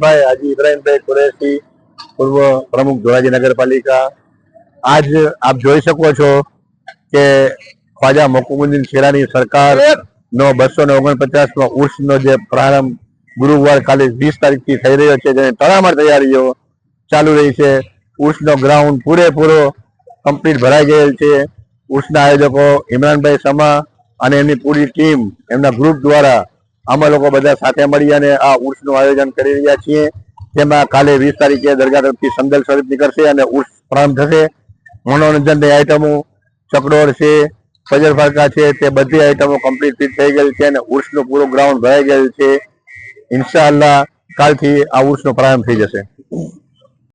ઇમરાનભાઈ હાજી ઇબ્રાહીમભાઈ કુરેશી, પૂર્વ પ્રમુખ ધોરાજી નગરપાલિકા. આજ આપ જોઈ શકો છો કે ખ્વાજા મોકુમુદ્દીન શેરાની સરકાર નો બસો ને ઓગણપચાસ નો ઉર્સનો જે પ્રારંભ ગુરુવાર કાલે વીસ તારીખથી થઈ રહ્યો છે, જેની તડામાર તૈયારીઓ ચાલુ રહી છે. ઉર્સનો ગ્રાઉન્ડ પૂરેપૂરો કમ્પ્લીટ ભરાઈ ગયેલ છે. ઉર્સના આયોજકો ઇમરાનભાઈ સમા અને એમની પૂરી ટીમ એમના ગ્રુપ દ્વારા અમે લોકો બધા સાથે મળી અને આ ઉર્સનું આયોજન કરી રહ્યા છીએ. જેમાં કાલે વીસ તારીખે દરગાહ તરફથી સંદલ સ્વરૂપ નીકળશે અને ઉર્સ પ્રારંભ થશે. મનોરંજનની આઇટમો ચકડોળ છે ફજર ફરકા છે, તે બધી આઇટમો કમ્પ્લીટ થઈ ગયેલ છે અને ઉર્સનું પૂરું ગ્રાઉન્ડ ભરાઈ ગયેલ છે. ઇન્શાઅલ્લાહ કાલથી આ ઉર્સનો પ્રારંભ થઈ જશે.